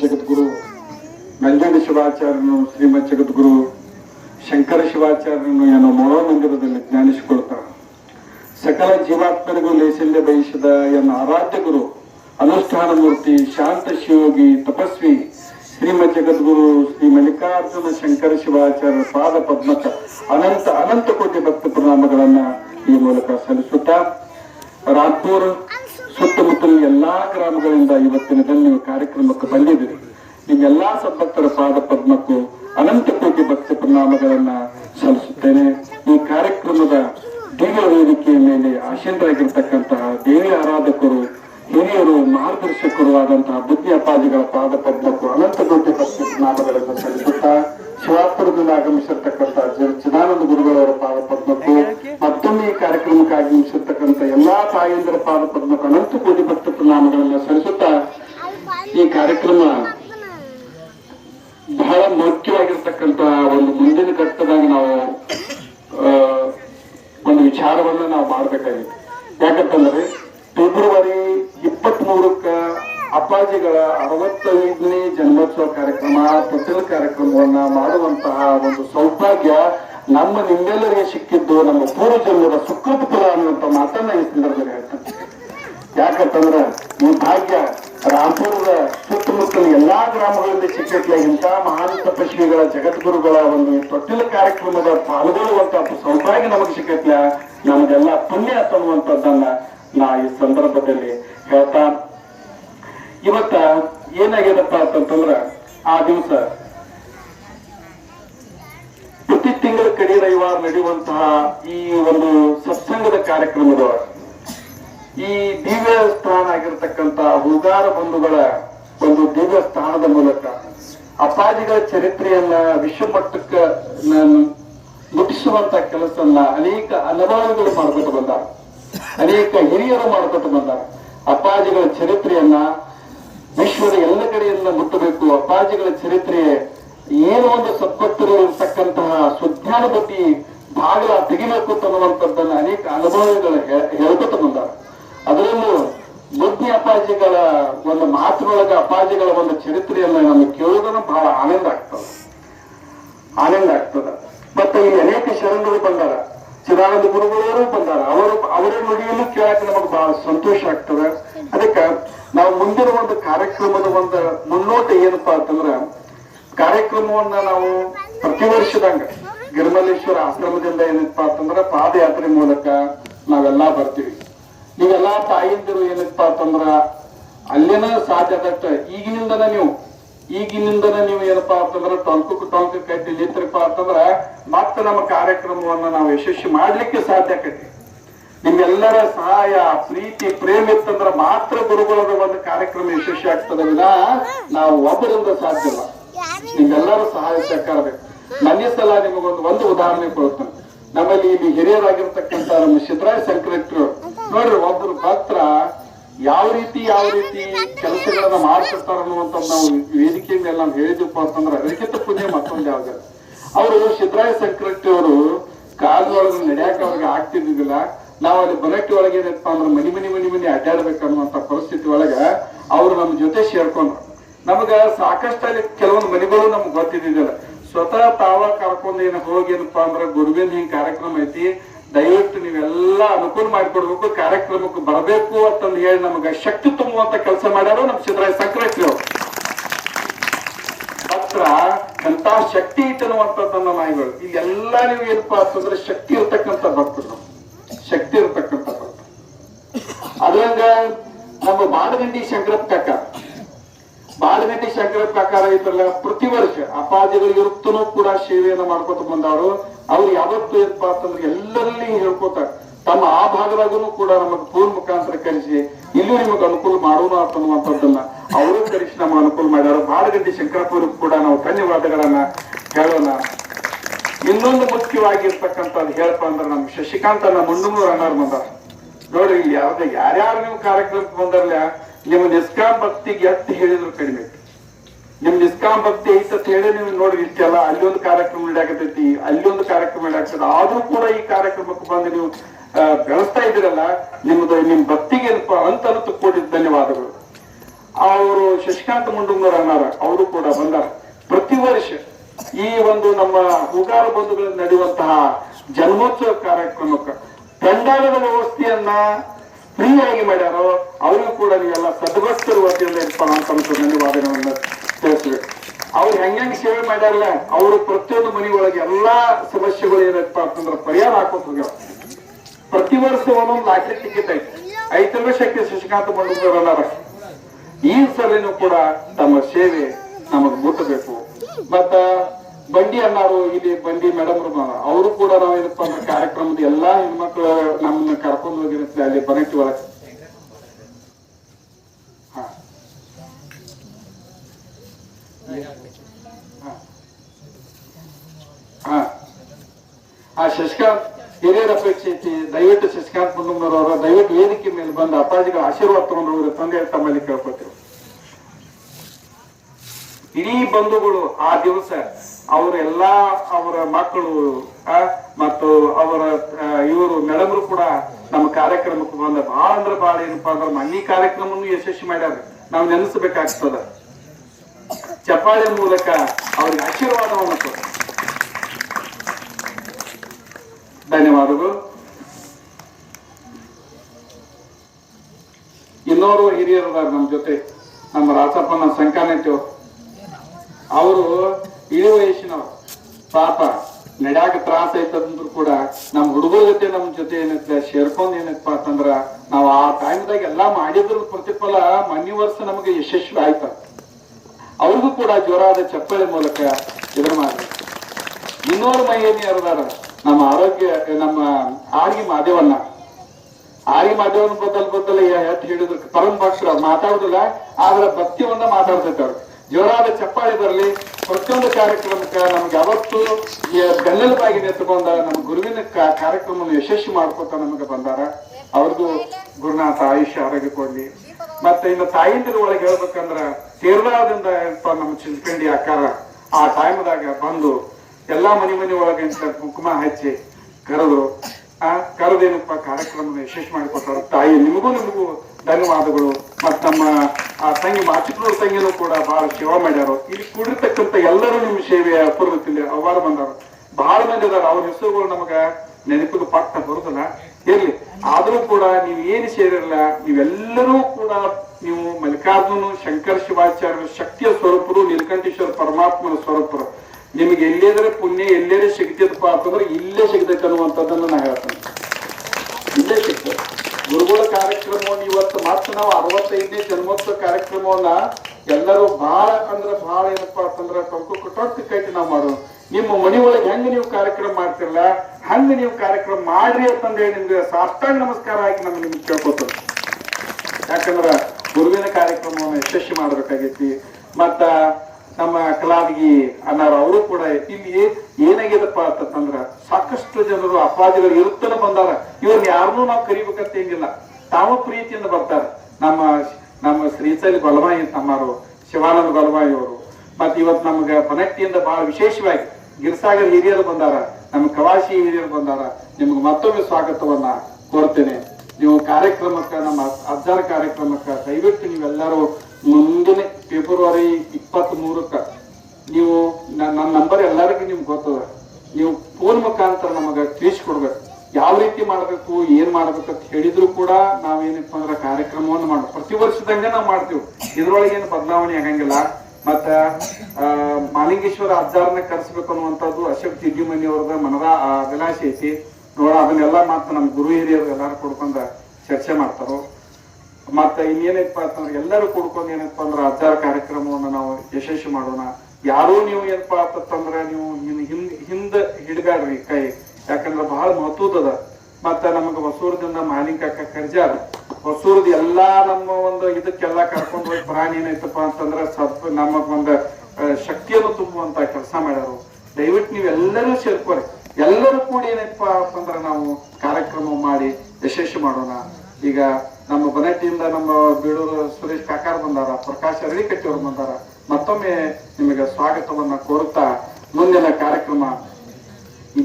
ಜಗದ್ಗುರು ನಂಜನ ಶಿವಾಚಾರ್ಯನು ಶ್ರೀಮದ್ ಜಗದ್ಗುರು ಶಂಕರ ಶಿವಾಚಾರ್ಯನು ಏನೋ ಮನೋಮಂದಿರದಲ್ಲಿ ಜ್ಞಾನಿಸಿಕೊಳ್ತಾರೆ. ಸಕಲ ಜೀವಾತ್ಮರಿಗೂ ಲೇಸಲ್ಯ ಬಯಸಿದ ಎನ್ನ ಆರಾಧ್ಯ ಗುರು ಅನುಷ್ಠಾನ ಮೂರ್ತಿ ಶಾಂತ ಶಿವಯೋಗಿ ತಪಸ್ವಿ ಶ್ರೀಮದ್ ಜಗದ್ಗುರು ಶ್ರೀ ಮಲ್ಲಿಕಾರ್ಜುನ ಶಂಕರ ಶಿವಾಚಾರ್ಯ ಪಾದ ಪದ್ಮಕ ಅನಂತ ಅನಂತ ಕೋಟಿ ಭಕ್ತ ಪ್ರಣಾಮಗಳನ್ನ ಈ ಮೂಲಕ ಸಲ್ಲಿಸುತ್ತಾ ರಾಗ್ಪುರ್ ಸುತ್ತಮುತ್ತಲಿನ ಎಲ್ಲಾ ಗ್ರಾಮಗಳಿಂದ ಇವತ್ತಿನ ನೀವು ಕಾರ್ಯಕ್ರಮಕ್ಕೆ ಬಂದಿದ್ದೀರಿ ನಿಮ್ಮೆಲ್ಲಾ ಸದ್ಭಕ್ತರ ಪಾದ ಪದ್ಮಕ್ಕೂ ಅನಂತ ಕೋಟಿ ಭಕ್ತ ಪ್ರಣಾಮಗಳನ್ನ ಸಲ್ಲಿಸುತ್ತೇನೆ. ಈ ಕಾರ್ಯಕ್ರಮದ ದಿವ್ಯ ವೇದಿಕೆಯ ಮೇಲೆ ಆಶೀನರಾಗಿರ್ತಕ್ಕಂತಹ ದೇವಿ ಆರಾಧಕರು ಹಿರಿಯರು ಮಾರ್ಗದರ್ಶಕರು ಆದಂತಹ ಬುದ್ಧಿ ಅಪ್ಪಾಜಿಗಳ ಪಾದ ಪದ್ಮಕ್ಕೂ ಅನಂತ ಕೋಟಿ ಭಕ್ತ ನಾಮಗಳನ್ನು ಸಲ್ಲಿಸುತ್ತಾ ಶಿವಾಪುರದಿಂದ ಆಗಮಿಸಿರ್ತಕ್ಕಂಥ ಚಿದಾನಂದ ಗುರುಗಳವರ ಪಾದ ಪದ್ಮಕ್ಕೂ ಮತ್ತೊಮ್ಮೆ ಈ ಕಾರ್ಯಕ್ರಮಕ್ಕೆ ಆಗಮಿಸಿರ್ತಕ್ಕಂಥ ಎಲ್ಲಾ ತಾಯಂದಿರ ಪಾದ ಪದ್ಮಕ್ಕೂ ಅನಂತ ಕೋಟಿ ಭಕ್ತ ನಾಮಗಳನ್ನು ಸಲ್ಲಿಸುತ್ತಾ ಈ ಕಾರ್ಯಕ್ರಮ ಬಹಳ ಮುಖ್ಯವಾಗಿರ್ತಕ್ಕಂತ ಒಂದು ಮುಂದಿನ ಘಟ್ಟದಾಗ ನಾವು ಒಂದು ವಿಚಾರವನ್ನ ನಾವು ಮಾಡ್ಬೇಕಾಗಿತ್ತು. ಯಾಕಂತಂದ್ರೆ ಅಪ್ಪಾಜಿಗಳ ಅರವತ್ತೈದನೇ ಜನ್ಮೋತ್ಸವ ಕಾರ್ಯಕ್ರಮ ಪ್ರತಿಲ ಕಾರ್ಯಕ್ರಮವನ್ನ ಮಾಡುವಂತಹ ಒಂದು ಸೌಭಾಗ್ಯ ನಮ್ಮ ನಿಮ್ಮೆಲ್ಲರಿಗೆ ಸಿಕ್ಕಿದ್ದು, ನಮ್ಮ ಪೂರ್ವ ಜನ್ಮದ ಸುಕೃತ ಫಲ ಅನ್ನುವಂಥ ಮಾತನ್ನ ಈ ಸಂದರ್ಭದಲ್ಲಿ ಹೇಳ್ತಾರೆ ಯಾಕಂತಂದ್ರ ಈ ಭಾಗ್ಯ ರಾಮಪುರದ ಸುತ್ತಮುತ್ತಲ ಎಲ್ಲಾ ಗ್ರಾಮಗಳಲ್ಲಿ ಸಿಕ್ಕಟ್ಲೆ ಇಂಥ ಮಹಾನ್ ತಪಸ್ವಿಗಳ ಜಗದ್ಗುರುಗಳ ಒಂದು ತೊಟ್ಟಿಲ ಕಾರ್ಯಕ್ರಮದ ಪಾಲ್ಗೊಳ್ಳುವಂತ ಸೌಭಾಗ್ಯ ನಮಗೆ ಸಿಕ್ಕಟ್ಲ ನಮಗೆಲ್ಲ ಪುಣ್ಯ ತನ್ನುವಂತದ್ದನ್ನ ನಾ ಈ ಸಂದರ್ಭದಲ್ಲಿ ಹೇಳ್ತಾ ಇವತ್ತ ಏನಾಗ್ಯದಪ್ಪ ಅಂತಂತಂದ್ರ ಆ ದಿವಸ ಪ್ರತಿ ತಿಂಗಳ ಕಡೆ ರವಿವಾರ ನಡೆಯುವಂತಹ ಈ ಒಂದು ಸತ್ಸಂಗದ ಕಾರ್ಯಕ್ರಮದೊಳಗೆ ಈ ದಿವ್ಯ ಸ್ಥಾನ ಆಗಿರ್ತಕ್ಕಂತ ಹೂಗಾರ ಬಂಧುಗಳ ಒಂದು ದಿವ್ಯ ಸ್ಥಾನದ ಮೂಲಕ ಅಪ್ಪಾಜಿಗಳ ಚರಿತ್ರೆಯನ್ನ ವಿಶ್ವ ಮಟ್ಟಕ್ಕೆ ಮುಟ್ಟಿಸುವಂತ ಕೆಲಸನ್ನ ಅನೇಕ ಅನುಭವಗಳು ಮಾಡ್ಕೊಟ್ಟು ಬಂದಾರ. ಅನೇಕ ಹಿರಿಯರು ಮಾಡ್ಕೊಟ್ಟು ಬಂದಾರ. ಅಪ್ಪಾಜಿಗಳ ಚರಿತ್ರೆಯನ್ನ ವಿಶ್ವದ ಎಲ್ಲ ಕಡೆಯಿಂದ ಮುಟ್ಟಬೇಕು. ಅಪ್ಪಾಜಿಗಳ ಚರಿತ್ರೆ ಏನು ಒಂದು ಸದ್ಭಕ್ತರು ಇರ್ತಕ್ಕಂತಹ ಸುಜ್ಞಾನ ಬಗ್ಗೆ ಬಾಗಿಲ ತೆಗಿಬೇಕು ಅನ್ನುವಂಥದ್ದನ್ನ ಅನೇಕ ಅನುಭವಗಳು ಹೇಳ್ಕೊತ ಬಂದಾರ. ಅದರಲ್ಲೂ ಬುದ್ಧಿ ಅಪ್ಪಾಜಿಗಳ ಒಂದು ಮಾತಿನೊಳಗ ಅಪ್ಪಾಜಿಗಳ ಒಂದು ಚರಿತ್ರೆಯನ್ನ ನಮಗೆ ಕೇಳುವುದನ್ನು ಬಹಳ ಆನಂದ ಆಗ್ತದೆ. ಆನಂದ ಆಗ್ತದ. ಮತ್ತೆ ಇಲ್ಲಿ ಅನೇಕ ಶರಣರು ಬಂದಾರ. ಚಿದಾನಂದ ಗುರುಗಳವರು ಬಂದಾರ. ಅವರು, ಅವರ ನುಡಿಯಲ್ಲೂ ಕೇಳಕ್ಕೆ ನಮಗೆ ಬಹಳ ಸಂತೋಷ ಆಗ್ತದೆ. ಅದಕ್ಕೆ ನಾವು ಮುಂದಿನ ಒಂದು ಕಾರ್ಯಕ್ರಮದ ಒಂದು ಮುನ್ನೋಟ ಏನಪ್ಪಾ ಅಂತಂದ್ರ, ಕಾರ್ಯಕ್ರಮವನ್ನ ನಾವು ಪ್ರತಿ ವರ್ಷದಂಗ ಗಿರ್ಮಲೇಶ್ವರ ಆಶ್ರಮದಿಂದ ಏನಪ್ಪಾ ಅಂತಂದ್ರ ಪಾದಯಾತ್ರೆ ಮೂಲಕ ನಾವೆಲ್ಲಾ ಬರ್ತೀವಿ. ನೀವೆಲ್ಲಾ ತಾಯಿಂದಿರು ಏನಪ್ಪಾ ಅಂತಂದ್ರ, ಅಲ್ಲಿನ ಸಾಧ್ಯ ಆದಷ್ಟ ಈಗಿನಿಂದನ ನೀವು ಈಗಿನಿಂದನ ನೀವು ಏನಪ್ಪಾ ಅಂತಂದ್ರೆ ಟೊಂಕು ಟೊಂಕು ಕಟ್ಟಿ ನಿಂತ್ರಪ್ಪ ಅಂತಂದ್ರ ಮತ್ತೆ ನಮ್ಮ ಕಾರ್ಯಕ್ರಮವನ್ನ ನಾವು ಯಶಸ್ವಿ ಮಾಡ್ಲಿಕ್ಕೆ ಸಾಧ್ಯ ಆಕೈತಿ. ನಿಮ್ಮೆಲ್ಲರ ಸಹಾಯ, ಪ್ರೀತಿ, ಪ್ರೇಮ ಇತ್ತಂದ್ರ ಮಾತ್ರ ಗುರುಗಳದ ಒಂದು ಕಾರ್ಯಕ್ರಮ ಯಶಸ್ವಿ ಆಗ್ತದೆ ವಿನ ನಾವು ಒಬ್ಬರಿಂದ ಸಾಧ್ಯ ಇಲ್ಲ. ಸಹಾಯ ಸಹಕಾರ ಬೇಕು. ನನ್ನ ಸಲ ನಿಮಗೊಂದು ಒಂದು ಉದಾಹರಣೆ ಕೊಡ್ತೇನೆ. ನಮ್ಮಲ್ಲಿ ಇಲ್ಲಿ ಹಿರಿಯರಾಗಿರ್ತಕ್ಕಂಥ ನಮ್ಮ ಸಿದ್ದರಾಯ ಸಂಕಲೆಕ್ಟರ್ ನೋಡ್ರಿ ಒಬ್ಬರು ಭಕ್ತರ ಯಾವ ರೀತಿ ಯಾವ ರೀತಿ ಕೆಲಸಗಳನ್ನ ಮಾಡ್ತಿರ್ತಾರ ಅನ್ನುವಂತ ನಾವು ವೇದಿಕೆ ಮೇಲೆ ನಾವು ಹೇಳಿದಪ್ಪ ಅಂತಂದ್ರೆ ಅದಕ್ಕಿಂತ ಪುಣ್ಯ ಮತ್ತೊಂದು ಯಾವ್ದು ಅವರು ಸಿದ್ದರಾಯ ಸೆಕ್ರೆಟರಿ ಅವರು ಕಾಲದೊಳಗೆ ನಡೆಯಕ ಅವ್ರಿಗೆ ಆಗ್ತಿದ್ದಿಲ್ಲ ನಾವು ಅಲ್ಲಿ ಬರಕ್ಕೆ ಒಳಗೆ ಏನಪ್ಪ ಅಂದ್ರೆ ಮನಿ ಮನಿ ಮನಿ ಮನಿ ಅಡ್ಡಾಡ್ಬೇಕನ್ನುವಂತ ಪರಿಸ್ಥಿತಿ ಒಳಗ ಅವ್ರು ನಮ್ಮ ಜೊತೆ ಸೇರ್ಕೊಂಡ್ರು. ನಮಗ ಸಾಕಷ್ಟು ಅಲ್ಲಿ ಕೆಲವೊಂದು ಮನಿಗಳು ನಮ್ಗೆ ಗೊತ್ತಿದ್ದಿಲ್ಲ ಸ್ವತಃ ತಾವ ಕರ್ಕೊಂಡು ಏನು ಹೋಗಿ ಏನಪ್ಪಾ ಅಂದ್ರೆ ಗುರುವಿನ ಹಿಂಗ್ ಕಾರ್ಯಕ್ರಮ ಐತಿ. ದಯವಿಟ್ಟು ನೀವೆಲ್ಲ ಅನುಕೂಲ ಮಾಡಿಕೊಡ್ಬೇಕು, ಕಾರ್ಯಕ್ರಮಕ್ಕೆ ಬರಬೇಕು ಅಂತಂದು ಹೇಳಿ ನಮಗೆ ಶಕ್ತಿ ತುಂಬುವಂತ ಕೆಲಸ ಮಾಡ್ಯಾರೋ ನಮ್ಮ ಸಿದ್ದರಾಯ ಸಂಕ್ರಾಂತಿ ಅವರು. ಹತ್ರ ಎಂತ ಶಕ್ತಿ ಇಟ್ಟನ್ನುವಂಥದ್ದನ್ನ ನಾಯಿಗಳು. ಇಲ್ಲೆಲ್ಲ ನೀವು ಏನಪ್ಪಾ ಅಂತಂದ್ರೆ ಶಕ್ತಿ ಇರ್ತಕ್ಕಂಥ ಭಕ್ತರು ಶಕ್ತಿ ಇರ್ತಕ್ಕಂಥ ಭಕ್ತ ಅದ್ರಂಗ ನಮ್ಮ ಬಾಡಗಂಡಿ ಶಂಕರಪ್ಪ ಕಾಕ. ಬಾಡಗಂಡಿ ಶಂಕರಪ್ಪ ಕಾಕಾರ ಇದ್ರಲ್ಲ ಪ್ರತಿ ವರ್ಷ ಅಪಾದಿಗಳು ಇರುತ್ತನೂ ಕೂಡ ಸೇವೆಯನ್ನು ಮಾಡ್ಕೊತ ಬಂದವರು. ಅವ್ರು ಯಾವತ್ತು ಏನಪ್ಪಾ ಅಂತಂದ್ರೆ ಎಲ್ಲರಲ್ಲಿ ಹೇಳ್ಕೊತಾರೆ. ತಮ್ಮ ಆ ಭಾಗದಾಗೂ ಕೂಡ ನಮಗೆ ಫೋನ್ ಮುಖಾಂತರ ಕರೆಸಿ, ಇಲ್ಲೂ ನಿಮಗೆ ಅನುಕೂಲ ಮಾಡೋಣ ಅಂತನ್ನುವಂಥದ್ದನ್ನ ಅವರು ಕರೆಸಿ ನಮಗೆ ಅನುಕೂಲ ಮಾಡ್ಯಾರ. ಬಾಡಗಡ್ಡಿ ಶಂಕರಪ್ಪ ಕೂಡ ನಾವು ಧನ್ಯವಾದಗಳನ್ನ ಹೇಳೋಣ. ಇನ್ನೊಂದು ಮುಖ್ಯವಾಗಿರ್ತಕ್ಕಂಥದ್ದು ಹೇಳಪ್ಪ ಅಂದ್ರೆ ನಮ್ ಶಶಿಕಾಂತ್ ನಮ್ಮ ಮುಂಡೂರು ಅಣ್ಣಾರ್ ಬಂದಾರ. ನೋಡ್ರಿ ಯಾವ್ದು ಯಾರ್ಯಾರು ನೀವು ಕಾರ್ಯಕ್ರಮಕ್ಕೆ ಬಂದರ್ಲ, ನಿಮ್ಮ ನಿಷ್ಕಾಮ್ ಭಕ್ತಿಗೆ ಎತ್ತಿ ಹೇಳಿದ್ರು ಕಡಿಮೆ. ನಿಮ್ ನಿಷ್ಕಾಮ್ ಭಕ್ತಿ ಐತೆ ಅಂತ ಹೇಳಿ ನೀವು ನೋಡ್ರಿ ಇಷ್ಟೆಲ್ಲ, ಅಲ್ಲಿ ಒಂದು ಕಾರ್ಯಕ್ರಮ ನಡೆಯಾಕತೈತಿ ಅಲ್ಲಿ ಒಂದು ಕಾರ್ಯಕ್ರಮ ಇಡಾಕ್ತದೆ ಆದ್ರೂ ಕೂಡ ಈ ಕಾರ್ಯಕ್ರಮಕ್ಕೆ ಬಂದು ನೀವು ಬೆಳೆಸ್ತಾ ಇದ್ದೀರಲ್ಲ, ನಿಮ್ದು, ನಿಮ್ ಭಕ್ತಿಗೆ ಅಂತ ಕೋಟಿ ಧನ್ಯವಾದಗಳು. ಅವರು ಶಶಿಕಾಂತ್ ಮುಂಡುಂಗರ್ ಅನ್ನಾರ ಅವರು ಕೂಡ ಬಂದಾರ. ಪ್ರತಿ ವರ್ಷ ಈ ಒಂದು ನಮ್ಮ ಹೂಗಾರ ಬಂಧುಗಳಲ್ಲಿ ನಡೆಯುವಂತಹ ಜನ್ಮೋತ್ಸವ ಕಾರ್ಯಕ್ರಮಕ್ಕೆ ಪೆಂಡಾಲದ ವ್ಯವಸ್ಥೆಯನ್ನ ಫ್ರೀಯಾಗಿ ಮಾಡ್ಯಾರೋ, ಅವರಿಗೂ ಕೂಡ ನೀವೆಲ್ಲ ಸದ್ಭಕ್ತರ ವತಿಯಿಂದ ಇರ್ತಾರ ಅಂತ ಧನ್ಯವಾದಗಳನ್ನ ತಿಳಿಸ್ಬೇಕು ಅವ್ರು ಹೆಂಗ್ ಸೇವೆ ಮಾಡ್ಯಾರಲ್ಲ, ಅವರು ಪ್ರತಿಯೊಂದು ಮನೆಯೊಳಗೆ ಎಲ್ಲಾ ಸಮಸ್ಯೆಗಳು ಏನಪ್ಪ ಅಂತಂದ್ರ ಪರಿಹಾರ ಹಾಕೋತ ಹೋಗ್ಯಾವ ಪ್ರತಿ ವರ್ಷ ಒಂದೊಂದು ಲಾಟ್ರಿ ಟಿಕೆಟ್ ಐತಿ. ಐದರ ಶಕ್ತಿ ಶಶಿಕಾಂತ್ ಮಂಡಲದವರನ್ನಾರ ಈ ಸಲನೂ ಕೂಡ ತಮ್ಮ ಸೇವೆ ನಮಗ್ ಮುಟ್ಟಬೇಕು. ಮತ್ತ ಬಂಡಿ ಅನ್ನಾರು ಇಲ್ಲಿ ಬಂಡಿ ಮೇಡಮ್ ಅವರು ಕೂಡ ನಾವೇನಪ್ಪ ಅಂದ್ರೆ ಕಾರ್ಯಕ್ರಮದ ಎಲ್ಲಾ ಹೆಣ್ಮಕ್ಳು ನಮ್ಮನ್ನ ಕರ್ಕೊಂಡು ಹೋಗಿರುತ್ತೆ ಅಲ್ಲಿ ಬನಟ್ಟಿ ಒಳಗೆ. ಹಾ. ಆ ಶಶಿಕಾಂತ್ ಹಿರಿಯರ ಅಪೇಕ್ಷೆ ಐತಿ ದಯವಿಟ್ಟು ಶಶಿಕಾಂತ್ ಮುಂಡಮ್ನವರ ದಯವಿಟ್ಟು ವೇದಿಕೆ ಮೇಲೆ ಬಂದು ಅಪ್ಪಾಜಿಗಳ ಆಶೀರ್ವಾದ ತಗೊಂಡು ಹೋಗಿರೋ ತಂದೆ ತಮ್ಮಲ್ಲಿ ಕೇಳ್ಕೊತೀವಿ. ಇಡೀ ಬಂಧುಗಳು ಆ ದಿವಸ ಅವರ ಎಲ್ಲಾ ಅವರ ಮಕ್ಕಳು ಮತ್ತು ಅವರ ಇವರು ಮೇಡಮ್ರು ಕೂಡ ನಮ್ಮ ಕಾರ್ಯಕ್ರಮಕ್ಕೆ ಬಂದ. ಬಹಳ ಅಂದ್ರೆ ಬಹಳ ಏನಪ್ಪಾ ಅಂದ್ರೆ ಮನಿ ಕಾರ್ಯಕ್ರಮವನ್ನು ಯಶಸ್ವಿ ಮಾಡ್ಯಾರ. ನಾವು ನೆನೆಸ್ಬೇಕಾಗ್ತದ. ಚಪ್ಪಾಳೆ ಮೂಲಕ ಅವರಿಗೆ ಆಶೀರ್ವಾದವನ್ನು ಕೊಡ. ಧನ್ಯವಾದಗಳು. ಇನ್ನೋರು ಹಿರಿಯರು ನಮ್ಮ ಜೊತೆ, ನಮ್ಮ ರಾಸಪ್ಪನ ಸಂಕಾನೆಟ್ಟು. ಅವರು ಇಳಿ ವಯಸ್ಸಿನವರು. ಪಾಪ ನಡ್ಯಾಕ ತ್ರಾಸ ಐತಂದ್ರು ಕೂಡ ನಮ್ಮ ಹುಡುಗರ ಜೊತೆ ನಮ್ಮ ಜೊತೆ ಏನೈತೆ ಸೇರ್ಕೊಂಡು ಏನೈತಪ್ಪ ಅಂತಂದ್ರ ನಾವು ಆ ಟೈಮ್ದಾಗ ಎಲ್ಲಾ ಮಾಡಿದ್ರ ಪ್ರತಿಫಲ ಮನಿ ವರ್ಷ ನಮಗೆ ಯಶಸ್ವಿ ಆಯ್ತ ಅವ್ರಿಗೂ ಕೂಡ ಜೋರಾದ ಚಪ್ಪಳೆ ಮೂಲಕ ಇದನ್ನ ಮಾಡಿ ಇನ್ನೂರು ಮೈಯೇನಿ ಅದಾರ ನಮ್ಮ ಆರೋಗ್ಯ, ನಮ್ಮ ಆರ್ಗಿ ಮಾದೇವನ್ನ ಆರ್ಗಿ ಮಾದೇವನ ಬದಲ್ ಬದಲ ಎತ್ತಿ ಹಿಡಿದ್ರು ಪರಂ ಭಕ್ತರು ಮಾತಾಡುದಿಲ್ಲ, ಆದ್ರೆ ಭಕ್ತಿಯನ್ನ ಮಾತಾಡ್ತೈತೆ ಅವ್ರು ಜೋರಾದ ಚಪ್ಪಾಳಿ ಬರಲಿ, ಪ್ರತಿಯೊಂದು ಕಾರ್ಯಕ್ರಮಕ್ಕೆ ನಮ್ಗೆ ಯಾವತ್ತು ಈ ಬೆನ್ನೆಲುಬಾಗಿ ನಿಂತುಕೊಂಡ ನಮ್ಮ ಗುರುವಿನ ಕಾರ್ಯಕ್ರಮವನ್ನು ಯಶಸ್ವಿ ಮಾಡ್ಕೊತ ನಮಗೆ ಬಂದಾರ. ಅವ್ರಿಗೂ ಗುರುನಾಥ ಆಯುಷ್ಯ ಆರೋಗ್ಯ ಕೊಡ್ಲಿ. ಮತ್ತೆ ಇನ್ನು ತಾಯಿಂದಿರು ಒಳಗೆ ಹೇಳ್ಬೇಕಂದ್ರ ತೀರ್ದಾದಿಂದ ಏನಪ್ಪ ನಮ್ಮ ಚಿಂತಕಂಡಿ ಆಕಾರ ಆ ಟೈಮ್ದಾಗ ಬಂದು ಎಲ್ಲಾ ಮನೆ ಮನೆ ಒಳಗೆ ಕುಂಕುಮ ಹಚ್ಚಿ ಕರೆದು, ಆ, ಕರೆದೇನಪ್ಪ ಕಾರ್ಯಕ್ರಮ ವಿಶೇಷ ಮಾಡಿಕೊಟ್ಟಾರ ತಾಯಿ ನಿಮಗೂ ನಿಮಗೂ ಧನ್ಯವಾದಗಳು. ಮತ್ ನಮ್ಮ, ಆ, ತಂಗಿ ಮಾಚಿಕ್ನೂರ್ ತಂಗಿನೂ ಕೂಡ ಬಹಳ ಸೇವಾ ಮಾಡ್ಯಾರು. ಇಲ್ಲಿ ಕೂಡಿರ್ತಕ್ಕಂಥ ಎಲ್ಲರೂ ನಿಮ್ಮ ಸೇವೆಯ ಅಪೂರ್ವತಿಲ್ಲ ಅವಾರ ಬಂದಾರ ಬಹಳ ಮಂದಿ ಅದಾರ. ಅವ್ರ ಹೆಸರುಗಳು ನಮಗ ನೆನಪಿಗೆ ಪಟ್ಟ ಬರುದಿಲ್ಲ. ಇರ್ಲಿ. ಆದ್ರೂ ಕೂಡ ನೀವು ಏನು ಸೇರಿರಲ್ಲ ನೀವೆಲ್ಲರೂ ಕೂಡ ನೀವು ಮಲ್ಲಿಕಾರ್ಜುನ ಶಂಕರ ಶಿವಾಚಾರ್ಯರ ಶಕ್ತಿಯ ಸ್ವರೂಪರು, ನೀಲಕಂಠೇಶ್ವರ ಪರಮಾತ್ಮನ ಸ್ವರೂಪರು. ನಿಮಗೆ ಎಲ್ಲಿದ್ರೆ ಪುಣ್ಯ ಎಲ್ಲೇ ಸಿಗ್ತಿದಪ್ಪ ಅಂತಂದ್ರೆ ಇಲ್ಲೇ ಸಿಗ್ತೈತೆ ಅನ್ನುವಂಥದ್ದನ್ನ ನಾ ಹೇಳ್ತೇನೆ. ಇಲ್ಲೇ ಸಿಗ್ತದೆ. ಗುರುಗಳ ಕಾರ್ಯಕ್ರಮವನ್ನು ಇವತ್ತು ಮತ್ತೆ ನಾವು ಅರವತ್ತೈದನೇ ಜನ್ಮೋತ್ಸವ ಕಾರ್ಯಕ್ರಮವನ್ನ ಎಲ್ಲರೂ ಬಹಳ ಅಂದ್ರೆ ಬಹಳ ಏನಪ್ಪಾ ಅಂತಂದ್ರೆ ಟೊಂಕು ಕೊಟ್ಟೊಟ್ಟು ಕೈಟಿ ನಾವು ಮಾಡೋದು. ನಿಮ್ಮ ಮನೆ ಒಳಗೆ ಹೆಂಗ್ ನೀವು ಕಾರ್ಯಕ್ರಮ ಮಾಡ್ತಿರಲ್ಲ, ಹಂಗ ನೀವು ಕಾರ್ಯಕ್ರಮ ಮಾಡ್ರಿ ಅಂತಂದೇಳಿ ನಿಮ್ಗೆ ಸಾಷ್ಟಾಂಗ ನಮಸ್ಕಾರ ಹಾಕಿ ನಮ್ಗೆ ನಿಮ್ಗೆ ಕೇಳ್ಕೊತು ಯಾಕಂದ್ರ ಗುರುವಿನ ಕಾರ್ಯಕ್ರಮವನ್ನು ಯಶಸ್ವಿ ಮಾಡ್ಬೇಕಾಗೈತಿ. ಮತ್ತ ನಮ್ಮ ಕಲಾವಿಗಿ ಅನ್ನೋರು ಅವರು ಕೂಡ ಇಲ್ಲಿ ಏನಾಗಿದಪ್ಪ ಅಂತಂದ್ರ ಸಾಕಷ್ಟು ಜನರು ಅಪಾದಿಗಳು ಇರುತ್ತಲೇ ಬಂದಾರ. ಇವ್ರನ್ನ ಯಾರನ್ನೂ ನಾವು ಕರಿಬೇಕಂತ ಏನಿಲ್ಲ. ತಾವು ಪ್ರೀತಿಯಿಂದ ಬರ್ತಾರೆ. ನಮ್ಮ ನಮ್ಮ ಶ್ರೀಶೈಲಿ ಬಲಮಾಯಿ ತಮ್ಮರು ಶಿವಾನಂದ ಬಲಮಾಯಿ ಅವರು ಮತ್ತೆ ಇವತ್ತು ನಮ್ಗ ಬನಟ್ಟಿಯಿಂದ ಬಹಳ ವಿಶೇಷವಾಗಿ ಗಿರ್ಸಾಗರ್ ಹಿರಿಯರು ಬಂದಾರ, ನಮ್ಮ ಕವಾಶಿ ಹಿರಿಯರು ಬಂದಾರ. ನಿಮ್ಗೆ ಮತ್ತೊಮ್ಮೆ ಸ್ವಾಗತವನ್ನ ಕೋರ್ತೇನೆ. ನೀವು ಕಾರ್ಯಕ್ರಮಕ್ಕೆ, ನಮ್ಮ ಅಜ್ಜಾರ ಕಾರ್ಯಕ್ರಮಕ್ಕೆ, ದಯವಿಟ್ಟು ನೀವೆಲ್ಲರೂ ಮುಂದಿನ ಫೆಬ್ರವರಿ ಇಪ್ಪತ್ತ್ ಮೂರಕ್ಕ ನೀವು ನನ್ನ ನಂಬರ್ ಎಲ್ಲರಿಗೂ ನಿಮ್ಗೆ ಗೊತ್ತದ. ನೀವು ಫೋನ್ ಮುಖಾಂತರ ನಮಗ ತಿಳಿಸ್ಕೊಡ್ಬೇಕು. ಯಾವ ರೀತಿ ಮಾಡಬೇಕು, ಏನ್ ಮಾಡ್ಬೇಕು ಅಂತ ಹೇಳಿದ್ರು ಕೂಡ ನಾವೇನಪ್ಪ ಅಂದ್ರೆ ಕಾರ್ಯಕ್ರಮವನ್ನು ಮಾಡ, ಪ್ರತಿ ವರ್ಷದಂಗೆ ನಾವು ಮಾಡ್ತೀವಿ. ಇದ್ರೊಳಗೆ ಏನು ಬದಲಾವಣೆ ಆಗಂಗಿಲ್ಲ. ಮತ್ತ ಮಾಲಿಂಗೇಶ್ವರ ಅಜ್ಜಾರನ್ನ ಕರೆಸ್ಬೇಕು ಅನ್ನುವಂಥದ್ದು ಅಶೋಕ್ ತಿಡ್ಡಿಮನಿ ಅವ್ರದ ಮನದ ಅಭಿಲಾಷೆ ಐತಿ. ನೋಡ, ಅದನ್ನೆಲ್ಲ ಮಾತ್ರ ನಮ್ಮ ಗುರು ಹಿರಿಯರು ಎಲ್ಲಾರು ಕೊಡ್ಕೊಂಡ ಚರ್ಚೆ ಮಾಡ್ತಾರೋ. ಮತ್ತ ಇನ್ನೇನಪ್ಪ ಅಂತಂದ್ರೆ ಎಲ್ಲರೂ ಕೂಡ್ಕೊಂಡು ಏನಪ್ಪ ಅಂದ್ರೆ ಆಚಾರ ಕಾರ್ಯಕ್ರಮವನ್ನು ನಾವು ಯಶಸ್ವಿ ಮಾಡೋಣ. ಯಾರೂ ನೀವು ಏನಪ್ಪಾ ಅಂತಂದ್ರೆ ನೀವು ಹಿಂದ್ ಹಿಂದ್ ಹಿಡ್ಬ್ಯಾಡ್ರಿ ಕೈ. ಯಾಕಂದ್ರೆ ಬಹಳ ಮಹತ್ವದ ಮತ್ತ ನಮಗ ಹೊಸೂರದಿಂದ ಮಾಲಿಂಕಾಕ ಕರ್ಜಾರ ಹೊಸೂರದ ಎಲ್ಲಾ ನಮ್ಮ ಒಂದು ಇದಕ್ಕೆಲ್ಲ ಕರ್ಕೊಂಡು ಹೋಗಿ ಪ್ರಾಣಿ ಏನೈತಪ್ಪ ಅಂತಂದ್ರೆ ಸತ್ ನಮಗ್ ಒಂದು ಶಕ್ತಿಯನ್ನು ತುಂಬುವಂತ ಕೆಲಸ ಮಾಡ್ಯಾರು. ದಯವಿಟ್ಟು ನೀವೆಲ್ಲರೂ ಸೇರ್ಕೊರಿ ಎಲ್ಲರೂ ಕೂಡಿ ಏನಪ್ಪ ಅಂತಂದ್ರೆ ನಾವು ಕಾರ್ಯಕ್ರಮ ಮಾಡಿ ಯಶಸ್ವಿ ಮಾಡೋಣ. ಈಗ ನಮ್ಮ ಬನಟ್ಟಿಯಿಂದ ನಮ್ಮ ಬೀಳೂರು ಸುರೇಶ್ ಕಾಕಾರ್ ಬಂದಾರ, ಪ್ರಕಾಶ್ ಅರಳಿಕಟ್ಟಿ ಅವರು ಬಂದಾರ. ಮತ್ತೊಮ್ಮೆ ನಿಮಗೆ ಸ್ವಾಗತವನ್ನ ಕೋರುತ್ತಾ ಮುಂದಿನ ಕಾರ್ಯಕ್ರಮ You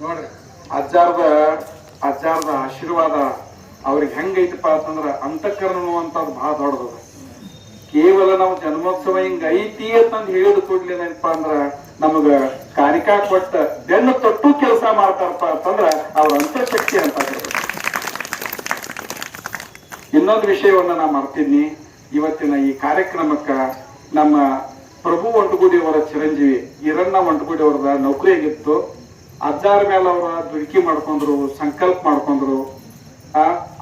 ನೋಡ್ರಿ ಆಶೀರ್ವಾದ ಅವ್ರಿಗೆ ಹೆಂಗೈತಪ್ಪ ಅಂತಂದ್ರ ಅಂತಃಕರಣ ಅನ್ನುವಂಥದ್ದು ಬಹಳ ದೊಡ್ಡದದ ಕೇವಲ ನಾವು ಜನ್ಮೋತ್ಸವ ಹಿಂಗ ಐತಿ ಅಂತಂದು ಹೇಳಿದ ಕೂಡಲೇ ಏನಪ್ಪ ಅಂದ್ರ ನಮಗ ಕಾರಿಕಾ ಕೊಟ್ಟ ಬೆನ್ನು ತೊಟ್ಟು ಕೆಲಸ ಮಾಡ್ತಾರಪ್ಪ ಅಂತಂದ್ರ ಅವ್ರ ಅಂತಶಕ್ತಿ ಅಂತ ಇನ್ನೊಂದು ವಿಷಯವನ್ನ ನಾ ಮಾಡ್ತೀನಿ ಇವತ್ತಿನ ಈ ಕಾರ್ಯಕ್ರಮಕ್ಕ ನಮ್ಮ ಪ್ರಭು ಒಂಟಗುಡಿ ಅವರ ಚಿರಂಜೀವಿ ಈರಣ್ಣ ಒಂಟಗೂಡಿ ಅವರದ ನೌಕರಿ ಆಗಿತ್ತು ಅಜ್ಜಾರ ಮೇಲೆ ಅವರ ದುಡುಕಿ ಮಾಡ್ಕೊಂಡ್ರು, ಸಂಕಲ್ಪ ಮಾಡ್ಕೊಂಡ್ರು.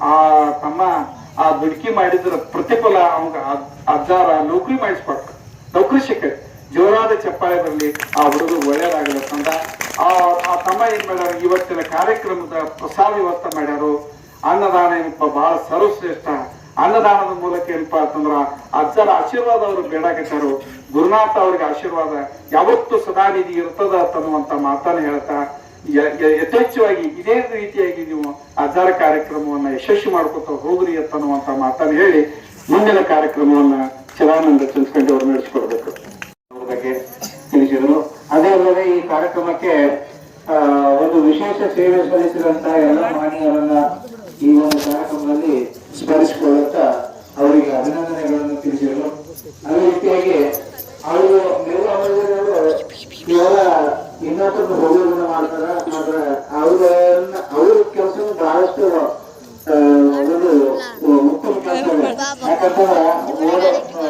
ಆ ತಮ್ಮ ಆ ದುಡುಕಿ ಮಾಡಿದ್ರ ಪ್ರತಿಫಲ ಅವಂಗ ಅಜ್ಜಾರ ನೌಕರಿ ಮಾಡಿಸ್ಕೊಟ್ರು. ನೌಕರಿ ಸಿಕ್ಕೈತಿ ಜೋರಾದ ಚಪ್ಪಾಳೆ ಬರಲಿ, ಆ ಹುಡುಗ ಅಂತ ಆ ಆ ತಮ್ಮ ಏನ್ ಮಾಡ್ಯಾರ, ಇವತ್ತಿನ ಕಾರ್ಯಕ್ರಮದ ಪ್ರಸಾದ ವ್ಯವಸ್ಥೆ ಮಾಡ್ಯಾರು. ಅನ್ನದಾನ ಏನಪ್ಪ ಬಹಳ ಸರ್ವಶ್ರೇಷ್ಠ. ಅನ್ನದಾನದ ಮೂಲಕ ಏನಪ್ಪಾ ಅಂತಂದ್ರ ಅಜ್ಜರ ಆಶೀರ್ವಾದ ಅವರು ಬೇಡಾಕತ್ತಾರು ಗುರುನಾಥ ಅವ್ರಿಗೆ ಆಶೀರ್ವಾದ ಯಾವತ್ತು ಸದಾ ನಿಧಿ ಇರ್ತದ ಅಂತನ್ನುವಂತ ಮಾತನ್ನ ಹೇಳ್ತಾ ಯಥೇಚ್ಛವಾಗಿ ಇದೇ ರೀತಿಯಾಗಿ ನೀವು ಅಜ್ಜಾರ ಕಾರ್ಯಕ್ರಮವನ್ನ ಯಶಸ್ವಿ ಮಾಡ್ಕೊತ ಹೋಗ್ರಿ ಅಂತನ್ನುವಂತ ಮಾತನ್ನ ಹೇಳಿ ಮುಂದಿನ ಕಾರ್ಯಕ್ರಮವನ್ನ ಚಿರಾನಂದ ಚಂದ್ರಕಂಡಿ ಅವರು ನಡೆಸಿಕೊಡ್ಬೇಕು. ಅವ್ರ ಬಗ್ಗೆ ತಿಳಿಸಿದರು. ಅದೇ ಅಲ್ಲದೆ ಈ ಕಾರ್ಯಕ್ರಮಕ್ಕೆ ಒಂದು ವಿಶೇಷ ಸೇವೆ ಸಲ್ಲಿಸಿದಂತಹ ಎಲ್ಲ ಮಹನೀಯರನ್ನ ಈ ಒಂದು ಕಾರ್ಯಕ್ರಮದಲ್ಲಿ ಸ್ಮರಿಸಿಕೊಳ್ಳುತ್ತಾ ಅವರಿಗೆ ಅಭಿನಂದನೆಗಳನ್ನು ತಿಳಿಸಿದರು ಅದೇ ರೀತಿಯಾಗಿ ಅವರು ನೆರವು ಅಮರದೇವರು ಕೇವಲ ಇನ್ನೊಬ್ಬರನ್ನು ಹೋಗುವುದನ್ನು ಮಾಡ್ತಾರೆ ಆದ್ರೆ ಅವ್ರನ್ನ ಅವ್ರ ಕೆಲಸ ಬಹಳಷ್ಟು ಆ, ಒಂದು ಉತ್ತಮ ಕೆಲಸ ಯಾಕಂತಂದ್ರೆ ಓಡೋ ಆ,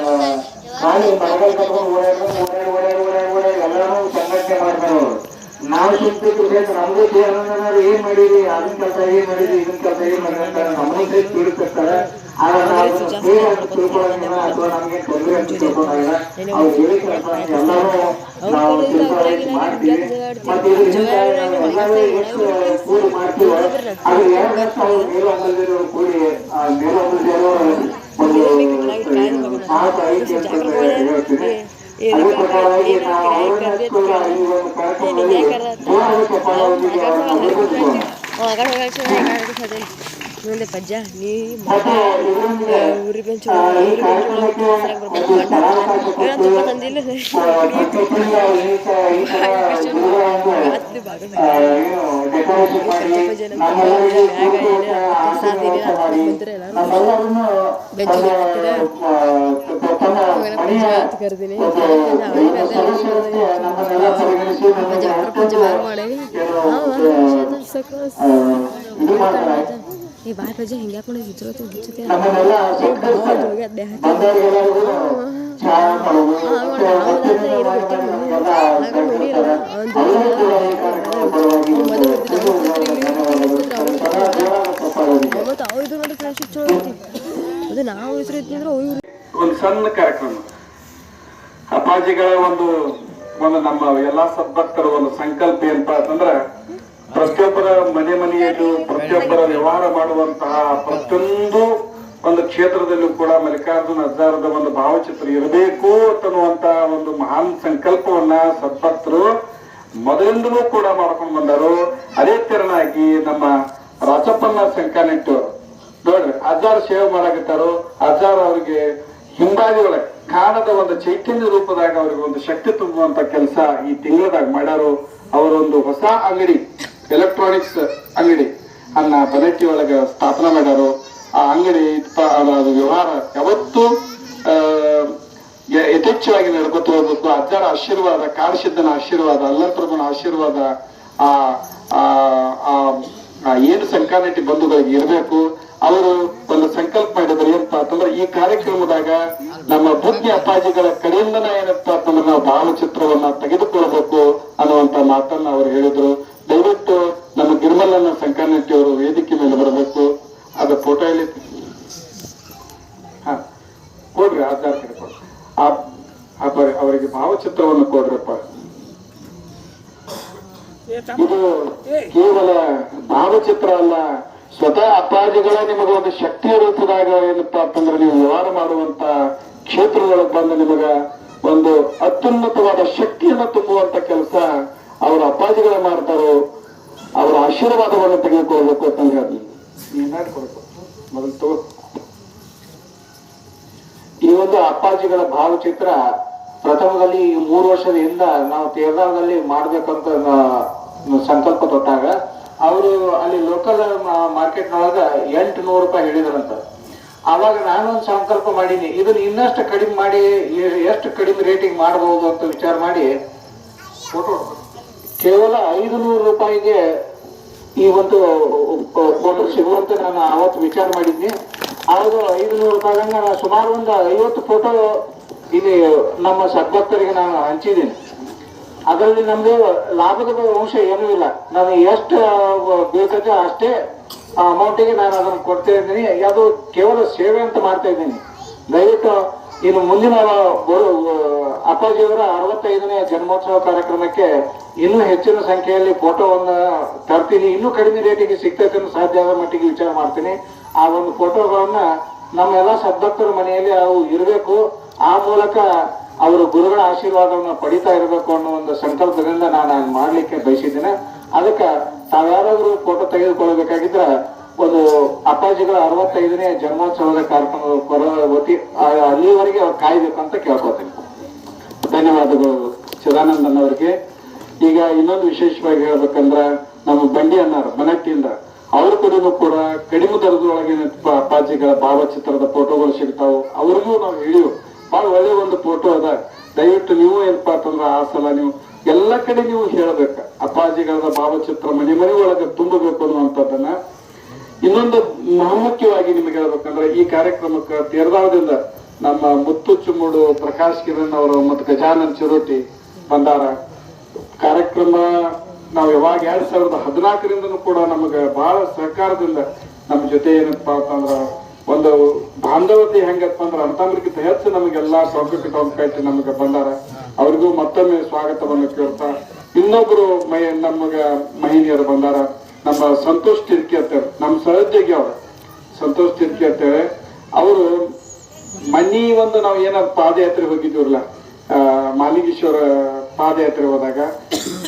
ಖಾಲಿ ಮರಗಳು ಕಟ್ಕೊಂಡು ಓಡಾಡ್ಕೊಂಡು ಓಡಾಡಿ ಓಡಾಡಿ ಓಡಾಡಿ ಓಡಾಡಿ ಎಲ್ಲರೂ ಸಂಘಟನೆ ಮಾಡ್ತಾರೆ ಅವರು ನಾವು ಚಿಂತಿಟ್ಟು ನಮಗೂ ಏನಂದ್ರೆ ಏನ್ ಮಾಡಿರಿ ಅದನ್ನ ಕೆಲಸ ಏನ್ ಮಾಡಿರಿ ಇದನ್ನ ಕೆಲಸ ಏನ್ ಮಾಡಿರಿ ಅಂತ ನಮ್ಮನ್ನು ಸಹಿತ ತಿಳಿಸ್ತಿರ್ತಾರೆ ಆದ್ರೆ ನಾವು ಅದನ್ನ ಕೇಳಿ ಅಂತ ತಿಳ್ಕೊಳ್ಳೋಂಗಿಲ್ಲ ಅಥವಾ ನಮ್ಗೆ ತೊಂದರೆ ಅಂತ ತಿಳ್ಕೊಳ್ಳೋಂಗಿಲ್ಲ ಅವ್ರು ಹೇಳಿ ಕೆಲಸ ಎಲ್ಲರೂ ನಾವು ತಿಳ್ಕೊಳ್ಳೋಕೆ ಮಾಡ್ತೀವಿ. ಮತ್ತೆ ಇದ್ರ ಹಿಂದೆ ನಾವು ಎಲ್ಲರೂ ಎಷ್ಟು ಕೂಡಿ ಮಾಡ್ತೀವೋ. ಅದು ಎರಡು ಅವ್ರು ಮೇಲು ಅಂಗಡಿಯವರು ಕೂಡಿ ಆ ಮೇಲು ಅಂಗಡಿಯವರು ಒಂದು ಸಾಹಸ ಐತಿ ಅಂತ ಹೇಳ್ತೀನಿ. ಅದೇ ಪ್ರಕಾರವಾಗಿ ನಾವು ಅವರನ್ನ ಕೂಡ ಈ ಒಂದು ಕಾರ್ಯಕ್ರಮದಲ್ಲಿ ಜೋರಾದ ಚಪ್ಪಾಳೆಯೊಂದಿಗೆ ಅವರನ್ನ ಹೊರಡಿಸುವ. ಮುಂದೆ ಪಜ್ಜ ನೀ ಮತ್ತೆ ಇದರೊಂದಿಗೆ ಊರಿ ಬೆಂಚು ಆ, ಈ ಊರಿ ಕಾರ್ಯಕ್ರಮಕ್ಕೆ ಬೆಂಚು ಒಂದು ಸ್ಥಳಾವಕಾಶ ತುಪ್ಪ ಕೊಟ್ಟು ತಂದಿಲ್ಲ ಆ, ಪ್ರತಿ ತಿಂಗಳ ಈ ತ- ಈ ತರ ಗುರುಗಳನ್ನು ಆ, ಏನು ಡೆಕೋರೇಷನ್ ಮಾಡಿ ನಮ್ಮೆಲ್ಲರಿಗೆ ಈ ಬಾಯ್ ಪಜ್ಜ ಹಿಂಗೆ ಹಾಕೊಂಡು ಹುಚ್ಚೋತು ಚಹಾ ಮಾಡೋದು ಮತ್ತೆ ಇದು ನೋಡಿ ಫ್ರೆಂಡ್ಶಿಪ್ ಚಲೋ ಅದು ನಾವು ಹೆಸರು ಒಂದು ಸಣ್ಣ ಕಾರ್ಯಕ್ರಮ. ಅಪ್ಪಾಜಿಗಳ ಒಂದು ಒಂದು ನಮ್ಮ ಎಲ್ಲಾ ಸದ್ಭಕ್ತರ ಒಂದು ಸಂಕಲ್ಪ ಏನಪ್ಪಾ ಅಂತಂದ್ರ ಪ್ರತಿಯೊಬ್ಬರ ಮನೆ ಮನೆಯಲ್ಲೂ, ಪ್ರತಿಯೊಬ್ಬರ ವ್ಯವಹಾರ ಮಾಡುವಂತಹ ಪ್ರತಿಯೊಂದು ಒಂದು ಕ್ಷೇತ್ರದಲ್ಲೂ ಕೂಡ ಮಲ್ಲಿಕಾರ್ಜುನ ಅಜ್ಜಾರದ ಒಂದು ಭಾವಚಿತ್ರ ಇರಬೇಕು ಅನ್ನುವಂತಹ ಒಂದು ಮಹಾನ್ ಸಂಕಲ್ಪವನ್ನ ಸದ್ಭಕ್ತರು ಮೊದಲಿಂದಲೂ ಕೂಡ ಮಾಡ್ಕೊಂಡು ಬಂದರು. ಅದೇ ತೆರನಾಗಿ ನಮ್ಮ ರಾಜಪ್ಪನ ಸಂಕಾನೆಟ್ಟು ನೋಡ್ರಿ, ಅಜ್ಜಾರ್ ಸೇವೆ ಮಾಡಾಕತ್ತಾರೋ. ಅಜ್ಜಾರ್ ಅವ್ರಿಗೆ ಹಿಂಬಾದಿ ಒಳಗೆ, ಕಾಣದ ಒಂದು ಚೈತನ್ಯ ರೂಪದಾಗ ಅವ್ರಿಗೆ ಒಂದು ಶಕ್ತಿ ತುಂಬುವಂತ ಕೆಲಸ ಈ ತಿಂಗಳದಾಗ ಮಾಡ್ಯಾರು. ಅವರೊಂದು ಹೊಸ ಅಂಗಡಿ. ಎಲೆಕ್ಟ್ರಾನಿಕ್ಸ್ ಅಂಗಡಿ. ಅನ್ನ ಬದಕಿ ಒಳಗ ಸ್ಥಾಪನೆ ಮಾಡ್ಯಾರು. ಆ ಅಂಗಡಿ ಅದು ವ್ಯವಹಾರ ಯಾವತ್ತೂ ಯಥೇಚ್ಛವಾಗಿ ನಡ್ಕೊತ ಹೋಗ್ಬೇಕು. ಅಜ್ಜರ ಆಶೀರ್ವಾದ, ಕಾಡಸಿದ್ದನ ಆಶೀರ್ವಾದ ಅಲ್ಲಪ್ರಭನ ಆಶೀರ್ವಾದ, ಆ ಆ ಏನು ಸಂಕಾನಟಿ ಬಂಧುಗಳಿಗೆ ಇರಬೇಕು. ಅವರು ಒಂದು ಸಂಕಲ್ಪ ಮಾಡಿದ್ರೆ ಏನಪ್ಪಾ ಅಂತಂದ್ರೆ ಈ ಕಾರ್ಯಕ್ರಮದಾಗ ನಮ್ಮ ಬುದ್ಧಿ ಅಪ್ಪಾಜಿಗಳ ಕಡೆಯಿಂದನ ಏನಪ್ಪಾ ಅಂತಂದ್ರೆ ನಾವು ಭಾವಚಿತ್ರವನ್ನ ತೆಗೆದುಕೊಳ್ಬೇಕು ಅನ್ನುವಂತ ಮಾತನ್ನ ಅವ್ರು ಹೇಳಿದ್ರು ದಯವಿಟ್ಟು ನಮ್ಮ ಗಿರ್ಮಲ್ಲನ ಸಂಕಾನಟ್ಟಿ ಅವರು ವೇದಿಕೆ ಮೇಲೆ ಬರಬೇಕು ಹಾ ಕೊಡ್ರಿ ಆಧಾರ್ ಕಾರ್ಡ್ ಕೊಡ್ರಿ. ಅವರಿಗೆ ಭಾವಚಿತ್ರವನ್ನು ಕೊಡ್ರಪ್ಪ. ಇದು ಕೇವಲ ಭಾವಚಿತ್ರ ಅಲ್ಲ ಸ್ವತಃ ಅಪ್ಪಾಜಿಗಳ ನಿಮಗೆ ಒಂದು ಶಕ್ತಿಯ ರೂಪದಾಗ ಏನಪ್ಪಾ ಅಂತಂದ್ರೆ ನೀವು ವ್ಯವಹಾರ ಮಾಡುವಂತ ಕ್ಷೇತ್ರದೊಳಗೆ ಬಂದು ನಿಮಗ ಒಂದು ಅತ್ಯುನ್ನತವಾದ ಶಕ್ತಿಯನ್ನು ತುಂಬುವಂತ ಕೆಲಸ ಅವರ ಅಪ್ಪಾಜಿಗಳ ಮಾಡ್ತಾರೋ ಅವರ ಆಶೀರ್ವಾದವನ್ನು ತೆಗೆದುಕೊಳ್ಬೇಕು ಅಂತಂದ್ರೆ ಅದು. ನೀನಾಡ್ ಕೊಡ್ಬೇಕು. ಮೊದಲು ಈ ಒಂದು ಅಪ್ಪಾಜಿಗಳ ಭಾವಚಿತ್ರ ಪ್ರಥಮದಲ್ಲಿ ಈ ಮೂರು ವರ್ಷದ ಹಿಂದ ನಾವು ತೇರ್ದಾವದಲ್ಲಿ ಮಾಡ್ಬೇಕಂತ ಸಂಕಲ್ಪ ತೊಟ್ಟಾಗ, ಅವರು ಅಲ್ಲಿ ಲೋಕಲ್ ಮಾರ್ಕೆಟ್ನೊಳಗ ಎಂಟು ನೂರು ರೂಪಾಯಿ ಹೇಳಿದ್ರಂತ ಅವಾಗ ನಾನೊಂದು ಸಂಕಲ್ಪ ಮಾಡೀನಿ, ಇದನ್ನ ಇನ್ನಷ್ಟು ಕಡಿಮೆ ಮಾಡಿ ಎಷ್ಟು ಕಡಿಮೆ ರೇಟಿಗೆ ಮಾಡಬಹುದು ಅಂತ ವಿಚಾರ ಮಾಡಿ ಫೋಟೋ ಕೇವಲ ಐದು ನೂರು ರೂಪಾಯಿಗೆ ಈ ಒಂದು ಫೋಟೋ ಸಿಗುವಂತ ನಾನು ಅವತ್ತು ವಿಚಾರ ಮಾಡಿದ್ನಿ. ಆವಾಗ ಐದು ನೂರು ನಾನು ಸುಮಾರು ಒಂದು ಐವತ್ತು ಫೋಟೋ ಇಲ್ಲಿ ನಮ್ಮ ಸದ್ಭಕ್ತರಿಗೆ ನಾನು ಹಂಚಿದ್ದೀನಿ. ಅದರಲ್ಲಿ ನಮ್ದು ಲಾಭದ ಅಂಶ ಏನೂ ಇಲ್ಲ. ನಾನು ಎಷ್ಟು ಬೇಕಂದ್ರೆ ಅಷ್ಟೇ ಅಮೌಂಟಿಗೆ ನಾನು ಅದನ್ನು ಕೊಡ್ತಾ ಇದ್ದೀನಿ. ಅದು ಕೇವಲ ಸೇವೆ ಅಂತ ಮಾಡ್ತಾ ಇದ್ದೀನಿ. ದಯವಿಟ್ಟು ಇನ್ನು ಮುಂದಿನ ಅಪ್ಪಾಜಿಯವರ ಅರವತ್ತೈದನೇ ಜನ್ಮೋತ್ಸವ ಕಾರ್ಯಕ್ರಮಕ್ಕೆ ಇನ್ನೂ ಹೆಚ್ಚಿನ ಸಂಖ್ಯೆಯಲ್ಲಿ ಫೋಟೋವನ್ನು ತರ್ತೀನಿ. ಇನ್ನೂ ಕಡಿಮೆ ರೇಟಿಗೆ ಸಿಗ್ತೈತೆ ಸಾಧ್ಯ ಆದ ಮಟ್ಟಿಗೆ ವಿಚಾರ ಮಾಡ್ತೀನಿ. ಆ ಒಂದು ಫೋಟೋಗಳನ್ನ ನಮ್ಮೆಲ್ಲ ಸದ್ಭಕ್ತರ ಮನೆಯಲ್ಲಿ ಅವು ಇರಬೇಕು. ಆ ಮೂಲಕ ಅವರು ಗುರುಗಳ ಆಶೀರ್ವಾದವನ್ನು ಪಡಿತಾ ಇರಬೇಕು ಅನ್ನೋ ಒಂದು ಸಂಕಲ್ಪದಿಂದ ನಾನು ಮಾಡಲಿಕ್ಕೆ ಬಯಸಿದ್ದೇನೆ. ಅದಕ್ಕೆ ತಾವ್ಯಾರಾದ್ರೂ ಫೋಟೋ ತೆಗೆದುಕೊಳ್ಳಬೇಕಾಗಿದ್ರೆ ಒಂದು ಅಪ್ಪಾಜಿಗಳ ಅರವತ್ತೈದನೇ ಜನ್ಮೋತ್ಸವದ ಕಾರ್ಯಕ್ರಮದ ವತಿ ಅಲ್ಲಿವರೆಗೆ ಅವ್ರು ಕಾಯ್ಬೇಕು ಅಂತ ಕೇಳ್ಕೊತೀನಿ ಧನ್ಯವಾದಗಳು ಚಿದಾನಂದನ್ ಅವರಿಗೆ. ಈಗ ಇನ್ನೊಂದು ವಿಶೇಷವಾಗಿ ಹೇಳ್ಬೇಕಂದ್ರ ನಮ್ಮ ಬಂಡಿ ಅನ್ನಾರ ಮನಟ್ಟಿಯಿಂದ, ಅವ್ರ ಕಡೆನೂ ಕೂಡ ಕಡಿಮೆ ದರದೊಳಗೆ ಅಪ್ಪಾಜಿಗಳ ಭಾವಚಿತ್ರದ ಫೋಟೋಗಳು ಸಿಗ್ತಾವು. ಅವ್ರಿಗೂ ನಾವು ಹೇಳಿವು ಬಹಳ ಒಳ್ಳೆ ಒಂದು ಫೋಟೋ ಅದ. ದಯವಿಟ್ಟು ನೀವು ಏನಪ್ಪಾ ಅಂತಂದ್ರ ಆ ಸಲ ನೀವು ಎಲ್ಲ ಕಡೆ ನೀವು ಹೇಳ್ಬೇಕು. ಅಪ್ಪಾಜಿಗಳ ಭಾವಚಿತ್ರ ಮನೆ ಮನೆ ಒಳಗೆ ತುಂಬಬೇಕು ಅನ್ನುವಂಥದ್ದನ್ನ. ಇನ್ನೊಂದು ಮಹಾಮುಖ್ಯವಾಗಿ ನಿಮಗೆ ಹೇಳ್ಬೇಕಂದ್ರೆ ಈ ಕಾರ್ಯಕ್ರಮಕ್ಕೆ ತೇರ್ದಾವದಿಂದ ನಮ್ಮ ಮುತ್ತು ಚುಮ್ಮುಡು ಪ್ರಕಾಶ್ ಕಿರಣ್ ಅವರು ಮತ್ತು ಗಜಾನನ್ ಚಿರೋಟಿ ಬಂದಾರ. ಕಾರ್ಯಕ್ರಮ ನಾವು ಯಾವಾಗ ಎರಡ್ ಸಾವಿರದ ಹದಿನಾಲ್ಕರಿಂದನೂ ಕೂಡ ನಮಗೆ ಬಹಳ ಸಹಕಾರದಿಂದ ನಮ್ಮ ಜೊತೆ ಏನಪ್ಪಾ ಅಂತಂದ್ರ ಒಂದು ಬಾಂಧವತೆ ಹೆಂಗಪ್ಪ ಅಂದ್ರ ಅಂತಂದ್ರಕ್ಕಿಂತ ಹೆಚ್ಚು ನಮಗೆಲ್ಲಾ ಸೌಕರ್ಯ ಟೊಂಕ ಇಟ್ಟು ನಮಗೆ ಬಂದಾರ. ಅವ್ರಿಗೂ ಮತ್ತೊಮ್ಮೆ ಸ್ವಾಗತವನ್ನು ಕೇಳ್ತಾ ಇನ್ನೊಬ್ರು ಮೈ ನಮಗ ಮಹಿಳೆಯರು ಬಂದಾರ. ನಮ್ಮ ಸಂತೋಷ್ ತಿರ್ಕಿ ನಮ್ಮ ಸಹೋದ್ಯೋಗಿ ಅವರು. ಸಂತೋಷ್ ತಿರ್ಕಿ ಅವರು ಮನಿ ಒಂದು ನಾವು ಏನಾದ್ರು ಪಾದಯಾತ್ರೆ ಆ, ಮಾಲಿಂಗೇಶ್ವರ ಪಾದಯಾತ್ರೆ ಹೋದಾಗ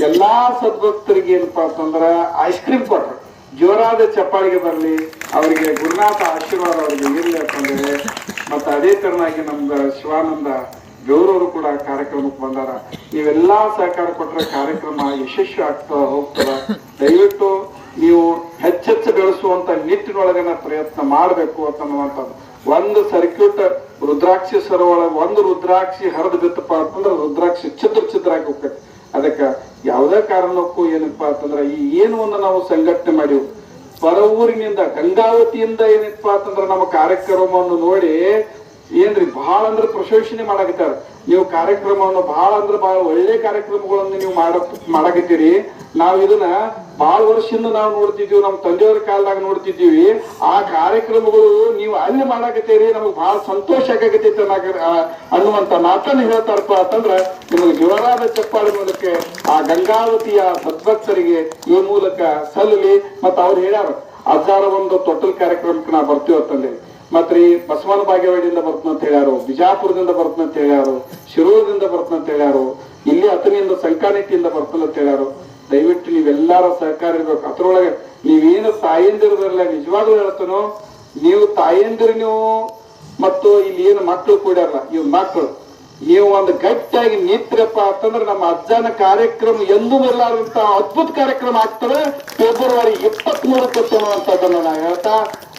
ಎಲ್ಲಾ ಸದ್ಭಕ್ತರಿಗೆ ಏನಪ್ಪಾ ಅಂತಂದ್ರ ಐಸ್ ಕ್ರೀಮ್ ಕೊಟ್ರು. ಜೋರಾದ ಚಪ್ಪಾಳಿಗೆ ಬರಲಿ ಅವರಿಗೆ ಗುರುನಾಥ ಆಶೀರ್ವಾದ ಅವರಿಗೆ ಇರಲಿ ಅಂತಂದ್ರೆ ಮತ್ತೆ ಅದೇ ತರನಾಗಿ ನಮ್ದ ಶಿವಾನಂದ ಗೌರವರು ಕೂಡ ಕಾರ್ಯಕ್ರಮಕ್ಕೆ ಬಂದಾರ. ನೀವೆಲ್ಲಾ ಸಹಕಾರ ಕೊಟ್ರೆ ಕಾರ್ಯಕ್ರಮ ಯಶಸ್ವಿ ಆಗ್ತಾ ಹೋಗ್ತದ. ದಯವಿಟ್ಟು ನೀವು ಹೆಚ್ಚೆಚ್ಚು ಬೆಳೆಸುವಂತ ನಿಟ್ಟಿನೊಳಗನ ಪ್ರಯತ್ನ ಮಾಡಬೇಕು ಅಂತನ್ನುವಂಥದ್ದು. ಒಂದು ಸರ್ಕ್ಯೂಟ್ ರುದ್ರಾಕ್ಷಿ ಸರೋವರ, ಒಂದು ರುದ್ರಾಕ್ಷಿ ಹರಿದು ಬಿತ್ತಪ್ಪ ಅಂತಂದ್ರೆ ರುದ್ರಾಕ್ಷಿ ಚಿದ್ರ ಚಿದ್ರ ಆಗಿ ಹೋಗ್ತೈತಿ. ಅದಕ್ಕೆ ಯಾವುದೇ ಕಾರಣಕ್ಕೂ ಏನಪ್ಪಾ ಅಂತಂದ್ರೆ ಈ ಏನು ಒಂದು ನಾವು ಸಂಘಟನೆ ಮಾಡಿವು. ಪರ ಊರಿನಿಂದ ಗಂಗಾವತಿಯಿಂದ ಏನಪ್ಪಾ ಅಂತಂದ್ರೆ ನಮ್ಮ ಕಾರ್ಯಕ್ರಮವನ್ನು ನೋಡಿ ಏನ್ರಿ ಬಹಳ ಅಂದ್ರೆ ಪ್ರಶೋಷಣೆ ಮಾಡಾಕತ್ತಾರ. ನೀವು ಕಾರ್ಯಕ್ರಮವನ್ನು ಬಹಳ ಅಂದ್ರೆ ಬಹಳ ಒಳ್ಳೆ ಕಾರ್ಯಕ್ರಮಗಳನ್ನು ನೀವು ಮಾಡ ಮಾಡಾಕತ್ತೀರಿ. ನಾವು ಇದನ್ನ ಬಹಳ ವರ್ಷದಿಂದ ನಾವು ನೋಡ್ತಿದ್ದೀವಿ ನಮ್ಮ ತಂದೆಯವರ ಕಾಲದಾಗ ನೋಡ್ತಿದ್ದೀವಿ ಆ ಕಾರ್ಯಕ್ರಮಗಳು ನೀವು ಅಲ್ಲಿ ಮಾಡಾಕತ್ತೀರಿ, ನಮಗೆ ಬಹಳ ಸಂತೋಷ ಆಗಕತ್ತೈತೆ ಅನ್ನುವಂತ ಮಾತನ್ನು ಹೇಳ್ತಾರಪ್ಪ ಅಂತಂದ್ರ ನಿಮಗೆ ಜೋರಾದ ಚಪ್ಪಾಳೆ ಮೂಲಕ ಆ ಗಂಗಾವತಿಯ ಸದ್ಭಕ್ತರಿಗೆ ಈ ಮೂಲಕ ಸಲ್ಲಲಿ. ಮತ್ತ ಅವ್ರು ಹೇಳ್ಯಾರ ಅದಾರ ಒಂದು ತೊಟ್ಟಲ್ ಕಾರ್ಯಕ್ರಮಕ್ಕೆ ನಾ ಬರ್ತೀವಿ ಅಂತಂದೇಳಿ. ಮತ್ರಿ ಬಸವನ ಬಾಗೇವಾಡಿಯಿಂದ ಬರ್ತನ ಅಂತ ಹೇಳ್ಯಾರು, ಬಿಜಾಪುರದಿಂದ ಬರ್ತನ ಅಂತ ಹೇಳ್ಯಾರು, ಶಿರೂರದಿಂದ ಬರ್ತನ ಅಂತ ಹೇಳ್ಯಾರು, ಇಲ್ಲಿ ಅತನಿಯಿಂದ ಸಂಕಾನಿಟ್ಟಿಯಿಂದ ಬರ್ತನ ಅಂತ ಹೇಳ್ಯಾರು. ದಯವಿಟ್ಟು ನೀವೆಲ್ಲಾರ ಸಹಕಾರ ಇರ್ಬೇಕು. ಅದ್ರೊಳಗೆ ನೀವೇನು ತಾಯಂದಿರದಲ್ಲ ನಿಜವಾಗ್ಲೂ ಹೇಳ್ತಾನೋ, ನೀವು ತಾಯಂದಿರು ನೀವು, ಮತ್ತು ಇಲ್ಲಿ ಏನು ಮಕ್ಕಳು ಕೂಡ ಇವ್ ಮಕ್ಕಳು ನೀವು ಒಂದು ಗಟ್ಟಿಯಾಗಿ ನಿಂತ್ರಪ್ಪ ಅಂತಂದ್ರೆ ನಮ್ಮ ಅಜ್ಜನ ಕಾರ್ಯಕ್ರಮ ಎಂದೂ ಇರಲಾರಂತ ಅದ್ಭುತ ಕಾರ್ಯಕ್ರಮ ಆಗ್ತದೆ. ಫೆಬ್ರವರಿ ಇಪ್ಪತ್ತ್ ಮೂರಕ್ಕೆ ಅನ್ನುವಂಥದ್ದನ್ನು ನಾ ಹೇಳ್ತಾ,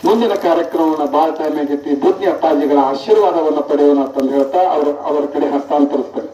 ಮುಂದಿನ ಕಾರ್ಯಕ್ರಮವನ್ನ ಬಹಳ ಟೈಮ್ ಆಗೈತಿ ಬುದ್ಧಿ ಅಪ್ಪಾಜಿಗಳ ಆಶೀರ್ವಾದವನ್ನ ಪಡೆಯೋಣ ಅಂತಂದು ಹೇಳ್ತಾ, ಅವ್ರ ಅವರ ಕಡೆ ಹಸ್ತಾಂತರಿಸ್ತೇನೆ.